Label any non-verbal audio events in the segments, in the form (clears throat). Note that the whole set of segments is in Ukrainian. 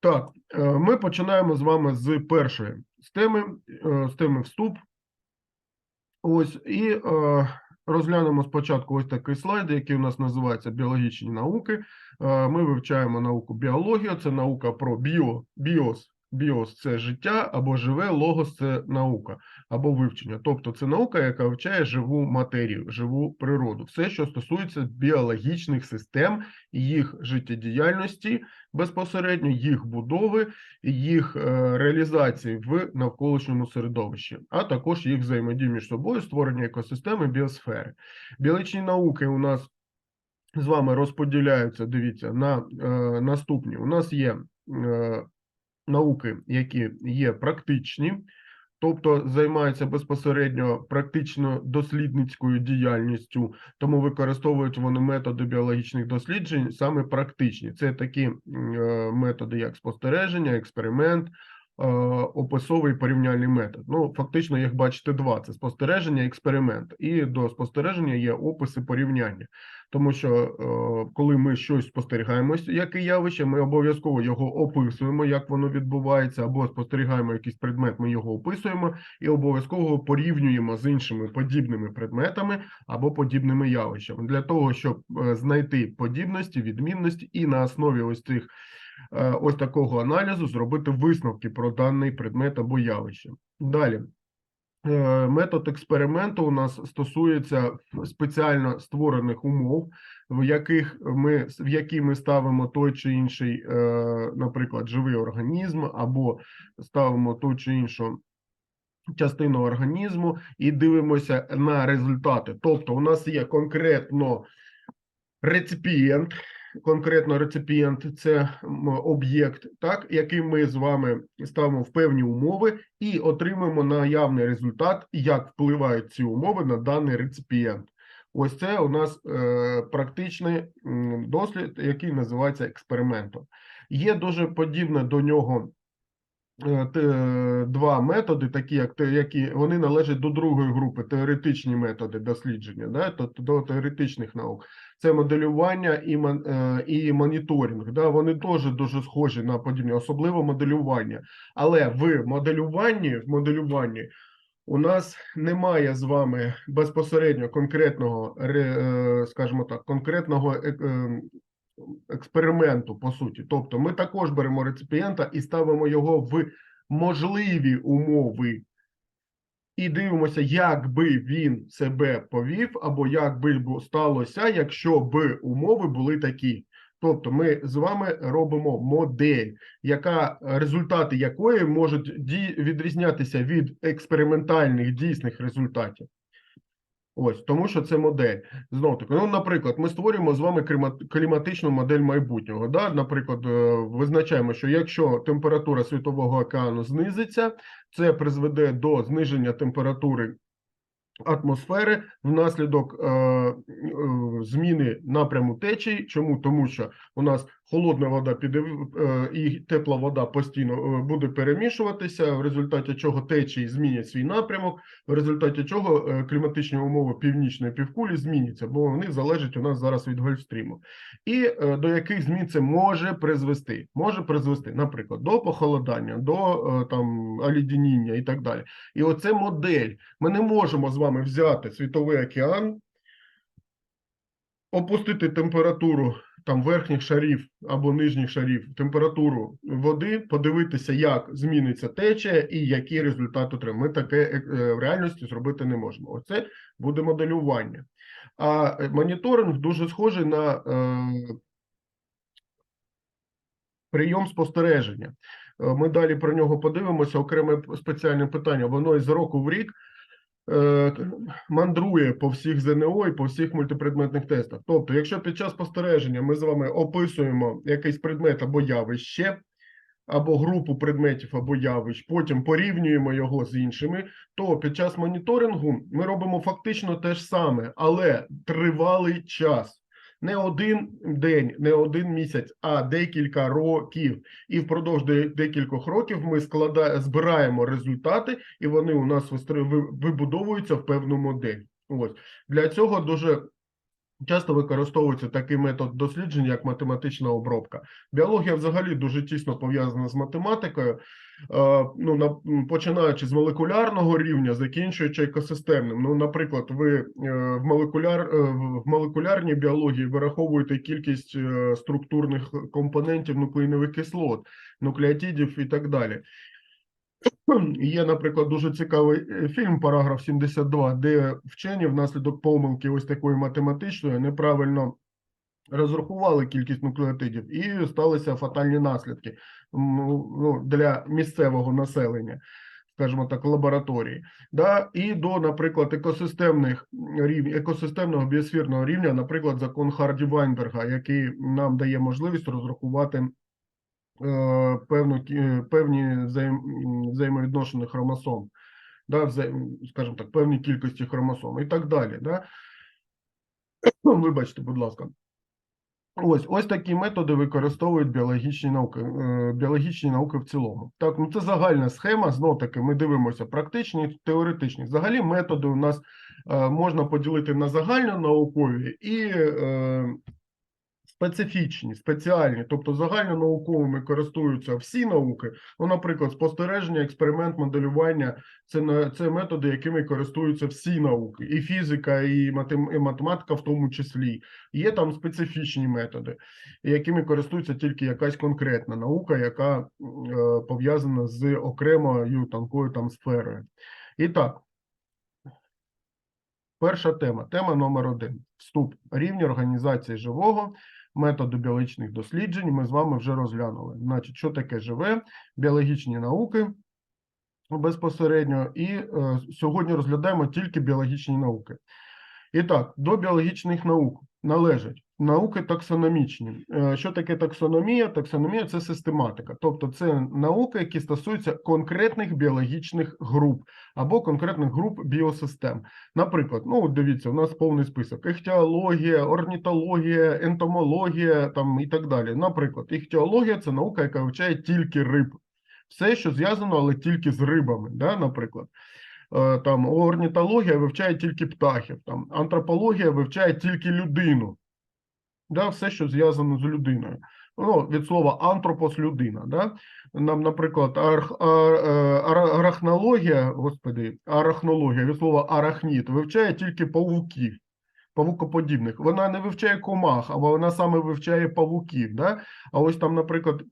Так, е, ми починаємо з вами з першої з теми, е, з теми вступ. Ось і е, розглянемо спочатку ось такий слайд, який у нас називається біологічні науки. Ми вивчаємо науку біологію, це наука про біо, біос. Біос це життя або живе, логос це наука або вивчення. Тобто це наука, яка вивчає живу матерію, живу природу, все, що стосується біологічних систем, їх життєдіяльності, безпосередньо їх будови, їх е, реалізації в навколишньому середовищі, а також їх взаємодії між собою, створення екосистеми біосфери. Біологічні науки у нас з вами розподіляються. Дивіться на е, наступні. У нас є е, науки, які є практичні. Тобто займаються безпосередньо практично дослідницькою діяльністю, тому використовують вони методи біологічних досліджень саме практичні. Це такі е, методи, як спостереження, експеримент, описовий порівняльний метод. Ну, фактично, їх бачите два: це спостереження, експеримент. І до спостереження є описи порівняння. Тому що е, коли ми щось спостерігаємо, яке явище, ми обов'язково його описуємо, як воно відбувається, або спостерігаємо якийсь предмет, ми його описуємо і обов'язково порівнюємо з іншими подібними предметами або подібними явищами для того, щоб е, знайти подібності, відмінності, і на основі ось цих е, ось такого аналізу зробити висновки про даний предмет або явище. Далі. Е, Метод експерименту у нас стосується спеціально створених умов, в яких ми в які ми ставимо той чи інший, е, наприклад, живий організм, або ставимо ту чи іншу частину організму і дивимося на результати. Тобто, у нас є конкретно реципієнт, конкретно реципієнт це об'єкт, так, який ми з вами ставимо в певні умови і отримуємо наявний результат, як впливають ці умови на даний реципієнт. Ось це у нас е, практичний дослід, який називається експериментом. Є дуже подібне до нього два методи, такі як які вони належать до другої групи теоретичні методи дослідження, да, тобто до теоретичних наук. Це моделювання і, е, і моніторинг. Да, вони теж дуже схожі на подібні, особливо моделювання. Але в моделюванні, в моделюванні у нас немає з вами безпосередньо конкретного, ре- е, скажімо так, конкретного е- е, експерименту, по суті. Тобто, ми також беремо реципієнта і ставимо його в можливі умови. І дивимося, як би він себе повів, або як би сталося, якщо би умови були такі. Тобто, ми з вами робимо модель, яка результати якої можуть відрізнятися від експериментальних дійсних результатів. Ось тому, що це модель. Знов таки, ну, наприклад, ми створюємо з вами кліматичну модель майбутнього. Да? Наприклад, е, визначаємо, що якщо температура світового океану знизиться, це призведе до зниження температури атмосфери внаслідок е, е, зміни напряму течій. Чому? Тому що у нас холодна вода піде е, і тепла вода постійно е, буде перемішуватися, в результаті чого течії змінять свій напрямок, в результаті чого е, кліматичні умови північної півкулі зміняться, бо вони залежать у нас зараз від Гольфстріму. І до яких змін це може призвести? Може призвести, наприклад, до похолодання, до там олідяніння і так далі. І оце модель. Ми не можемо з вами взяти світовий океан, опустити температуру там верхніх шарів або нижніх шарів, температуру води, подивитися, як зміниться течія і які результати отримаємо. Ми таке е, в реальності зробити не можемо. Оце буде моделювання. А е, моніторинг дуже схожий на е, прийом спостереження. Е, Ми далі про нього подивимося. Окреме спеціальне питання. Воно із року в рік мандрує по всіх ЗНО і по всіх мультипредметних тестах. Тобто, якщо під час спостереження ми з вами описуємо якийсь предмет або явище, або групу предметів або явищ, потім порівнюємо його з іншими, то під час моніторингу ми робимо фактично те ж саме, але тривалий час. Не один день, не один місяць, а декілька років. І впродовж декількох років ми склада... збираємо результати, і вони у нас вибудовуються в певну модель. Ось для цього дуже Часто використовується такий метод досліджень, як математична обробка. Біологія взагалі дуже тісно пов'язана з математикою, е, ну, на, починаючи з молекулярного рівня, закінчуючи екосистемним. Ну, наприклад, ви е, в, молекуляр, е, в молекулярній біології вираховуєте кількість структурних компонентів нуклеїнових кислот, нуклеотидів і так далі. Є, наприклад, дуже цікавий е, фільм Параграф 72, де вчені внаслідок помилки ось такої математичної неправильно розрахували кількість нуклеотидів і сталися фатальні наслідки ну, для місцевого населення, скажімо так, лабораторії. Да? І до, наприклад, екосистемних рівнів, екосистемного біосфірного рівня, наприклад, закон Харді Вайнберга, який нам дає можливість розрахувати певну, е, певні взаєм, взаємовідношення хромосом, да, скажімо так, певні кількості хромосом і так далі. Да? (clears throat) Вибачте, будь ласка. Ось, ось такі методи використовують біологічні науки, е, біологічні науки в цілому. Так, ну це загальна схема. Знов таки, ми дивимося практичні, теоретичні. Взагалі, методи у нас е, можна поділити на загальнонаукові і е, специфічні, спеціальні. Тобто загальнонауковими користуються всі науки. Ну, наприклад, спостереження, експеримент, моделювання це це методи, якими користуються всі науки, і фізика, і матем- і математика в тому числі. Є там специфічні методи, якими користується тільки якась конкретна наука, яка е, пов'язана з окремою тонкою там сферою. І так, перша тема, тема номер один. Вступ рівні організації живого, методу біологічних досліджень. Ми з вами вже розглянули. Значить, що таке живе, біологічні науки безпосередньо, і е, сьогодні розглядаємо тільки біологічні науки. І так, до біологічних наук належать науки таксономічні. Е, Що таке таксономія? Таксономія це систематика, тобто це науки, які стосуються конкретних біологічних груп або конкретних груп біосистем. Наприклад, ну дивіться, у нас повний список: іхтіологія, орнітологія, ентомологія там і так далі. Наприклад, іхтіологія це наука, яка вивчає тільки риб. Все, що зв'язано, але тільки з рибами, да, наприклад. Е, Там орнітологія вивчає тільки птахів, там антропологія вивчає тільки людину. Да, все, що зв'язано з людиною. Ну, від слова антропос людина. Да? Нам, наприклад, арх, а, е, арахнологія, господи, арахнологія від слова арахніт вивчає тільки павуків, павукоподібних. Вона не вивчає комах, або вона саме вивчає павуків. Да? А ось там, наприклад,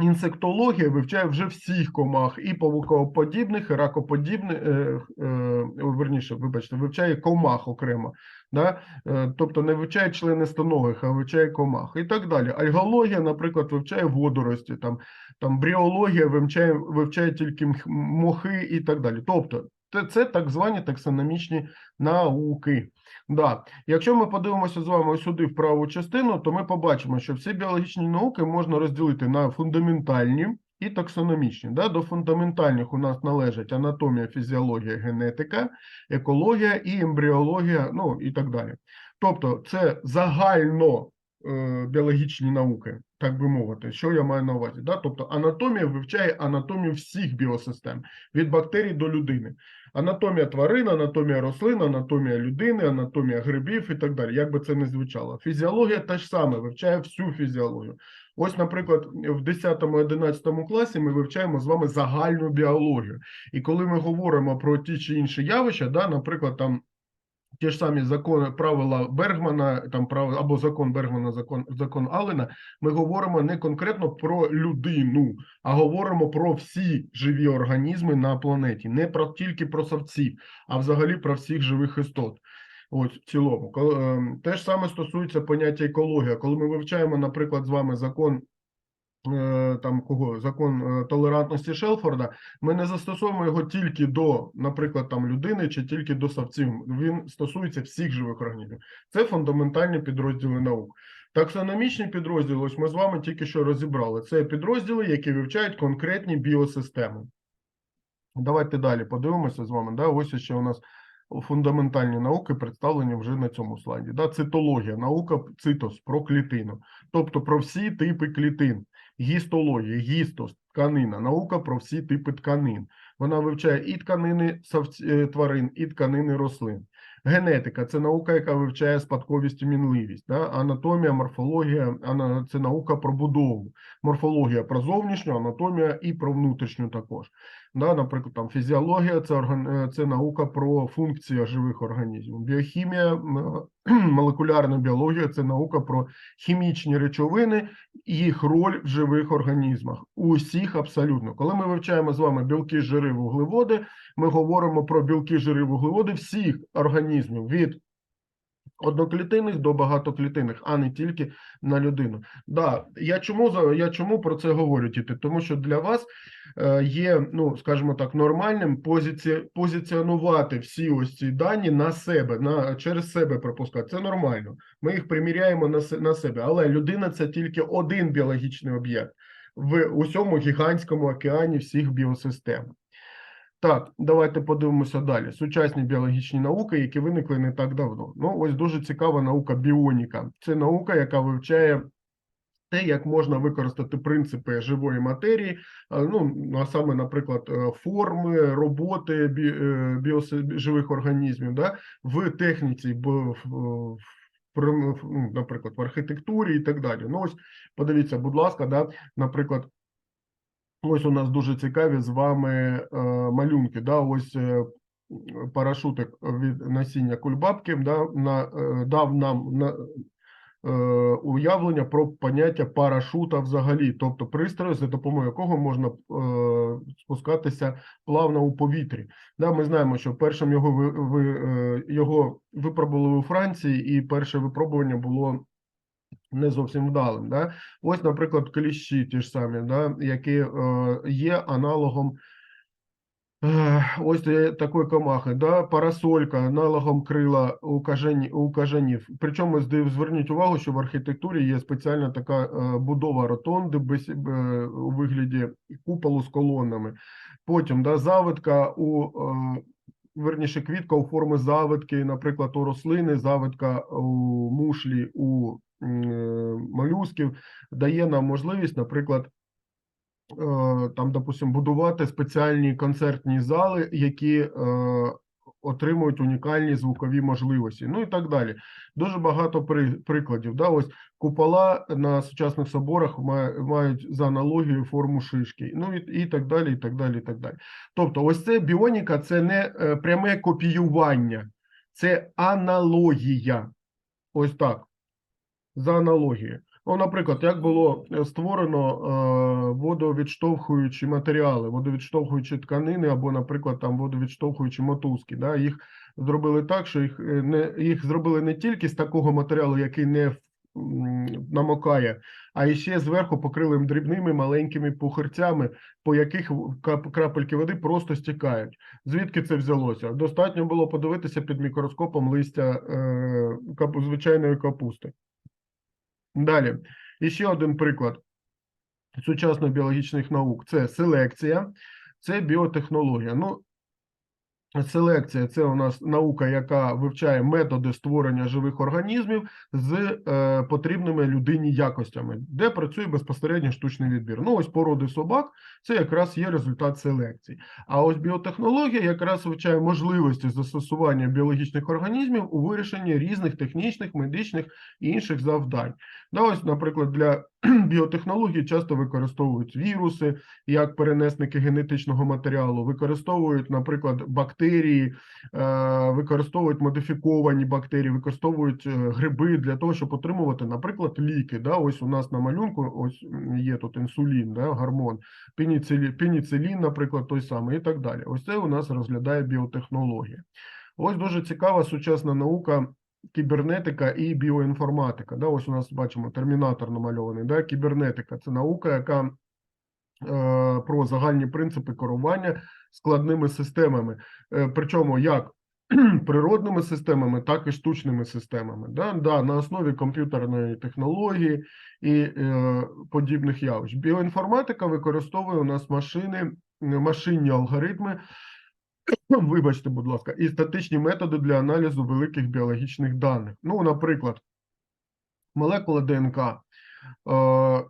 інсектологія вивчає вже всіх комах, і павукоподібних, і ракоподібних, е, е, верніше, вибачте, вивчає комах окремо. Да? Е, Тобто не вивчає члени стоногих, а вивчає комах і так далі. Альгологія, наприклад, вивчає водорості, там, там бріологія вивчає, вивчає тільки мохи і так далі. Тобто, це, так звані таксономічні науки. Да. Якщо ми подивимося з вами сюди в праву частину, то ми побачимо, що всі біологічні науки можна розділити на фундаментальні і таксономічні. Да? До фундаментальних у нас належать анатомія, фізіологія, генетика, екологія і ембріологія, ну і так далі. Тобто, це загально е, біологічні науки, так би мовити. Що я маю на увазі? Да? Тобто, анатомія вивчає анатомію всіх біосистем від бактерій до людини. Анатомія тварин, анатомія рослин, анатомія людини, анатомія грибів і так далі. Як би це не звучало. Фізіологія та ж саме, вивчає всю фізіологію. Ось, наприклад, в 10-11 класі ми вивчаємо з вами загальну біологію. І коли ми говоримо про ті чи інші явища, да, наприклад, там ті ж самі закони, правила Бергмана, там прав, або закон Бергмана, закон, закон Аллена, ми говоримо не конкретно про людину, а говоримо про всі живі організми на планеті, не про тільки про савців, а взагалі про всіх живих істот. Ось в цілому. Ем, Те ж саме стосується поняття екологія. Коли ми вивчаємо, наприклад, з вами закон там кого закон е, толерантності Шелфорда, ми не застосовуємо його тільки до, наприклад, там людини чи тільки до савців. Він стосується всіх живих організмів. Це фундаментальні підрозділи наук. Таксономічні підрозділи, ось ми з вами тільки що розібрали. Це підрозділи, які вивчають конкретні біосистеми. Давайте далі подивимося з вами. Да? Ось ще у нас фундаментальні науки представлені вже на цьому слайді. Да? Цитологія, наука цитос про клітину, тобто про всі типи клітин. Гістологія, гістос, тканина, наука про всі типи тканин. Вона вивчає і тканини е, тварин, і тканини рослин. Генетика це наука, яка вивчає спадковість і мінливість. Да? Анатомія, морфологія це наука про будову. Морфологія про зовнішню, анатомія і про внутрішню також. Да? Наприклад, там фізіологія це, орган... е, це наука про функції живих організмів. Біохімія, (clears throat) молекулярна біологія це наука про хімічні речовини і їх роль в живих організмах. Усіх абсолютно. Коли ми вивчаємо з вами білки, жири, вуглеводи, ми говоримо про білки, жири, вуглеводи всіх організмів від одноклітинних до багатоклітинних, а не тільки на людину. Да, я чому я чому про це говорю, діти? Тому що для вас е, є, ну скажімо так, нормальним позиці... позиціонувати всі ось ці дані на себе, на через себе пропускати. Це нормально. Ми їх приміряємо на, на себе, але людина це тільки один біологічний об'єкт в усьому гігантському океані всіх біосистем. Так, давайте подивимося далі. Сучасні біологічні науки, які виникли не так давно. Ну, ось дуже цікава наука біоніка. Це наука, яка вивчає те, як можна використати принципи живої матерії, ну, а саме, наприклад, е, форми, роботи бі, е, живих організмів, да, в техніці, в, ну, наприклад, в архітектурі і так далі. Ну, ось подивіться, будь ласка, да, наприклад, Ось у нас дуже цікаві з вами е, малюнки. Да? Ось е, парашутик від насіння кульбабки да, на, е, дав нам на, уявлення про поняття парашута взагалі, тобто пристрою, за допомогою якого можна спускатися плавно у повітрі. Да, ми знаємо, що першим його, ви, його випробували у Франції, і перше випробування було не зовсім вдалим. Да? Ось, наприклад, кліщі ті ж самі, да? які е, є аналогом е, ось такої комахи, да? парасолька, аналогом крила у, кажані, у кажанів. Причому зверніть увагу, що в архітектурі є спеціальна така е, будова ротонди без, е, у вигляді куполу з колонами. Потім да, завитка у верніше квітка у форми завитки, наприклад, у рослини, завитка у мушлі, у молюсків, дає нам можливість, наприклад, е, там, допустим, будувати спеціальні концертні зали, які е, отримують унікальні звукові можливості, ну і так далі. Дуже багато при, прикладів. Да? Ось купола на сучасних соборах ма- мають за аналогією форму шишки, ну і, і так далі, і так далі, і так далі. Тобто, ось це біоніка це не е, пряме копіювання, це аналогія. Ось так. За аналогією. Ну, наприклад, як було е, створено е, водовідштовхуючі матеріали, водовідштовхуючі тканини, або, наприклад, там водовідштовхуючі мотузки. Да? Їх зробили так, що їх е, не їх зробили не тільки з такого матеріалу, який не намокає, а і ще зверху покрили дрібними маленькими пухирцями, по яких крапельки води просто стікають. Звідки це взялося? Достатньо було подивитися під мікроскопом листя е, звичайної капусти. Далі, іще один приклад сучасних біологічних наук це селекція, це біотехнологія. Ну, селекція це у нас наука, яка вивчає методи створення живих організмів з е, потрібними людині якостями, де працює безпосередньо штучний відбір. Ну, ось породи собак це якраз є результат селекції. А ось біотехнологія якраз вивчає можливості застосування біологічних організмів у вирішенні різних технічних, медичних і інших завдань. Да, ось, наприклад, для (clears throat) біотехнології часто використовують віруси як перенесники генетичного матеріалу, використовують, наприклад, бактерії, е, використовують модифіковані бактерії, використовують е, гриби для того, щоб отримувати, наприклад, ліки. Да, ось у нас на малюнку ось є тут інсулін, да, гормон, пеніцилін, пеніцилін, наприклад, той самий і так далі. Ось це у нас розглядає біотехнологія. Ось дуже цікава сучасна наука кібернетика і біоінформатика. Да, ось у нас бачимо термінатор намальований. Да, кібернетика це наука, яка е, про загальні принципи керування складними системами. Е, причому як (clears throat) природними системами, так і штучними системами. Да, да, на основі комп'ютерної технології і е, подібних явищ. Біоінформатика використовує у нас машини, машинні алгоритми. (clears throat) Вибачте, будь ласка, і статичні методи для аналізу великих біологічних даних. Ну, наприклад, молекула ДНК. Е,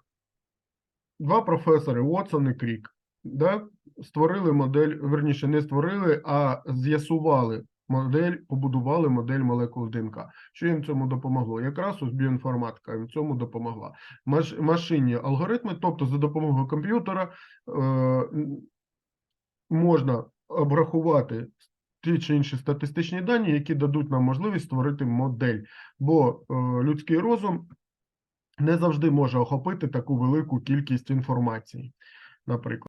Два професори Уотсон і Крік да, створили модель, верніше, не створили, а з'ясували модель, побудували модель молекул ДНК. Що їм цьому допомогло? Якраз ось біоінформатика їм цьому допомогла. Маш, машинні алгоритми, тобто за допомогою комп'ютера е, можна обрахувати ті чи інші статистичні дані, які дадуть нам можливість створити модель. Бо е, людський розум не завжди може охопити таку велику кількість інформації, наприклад.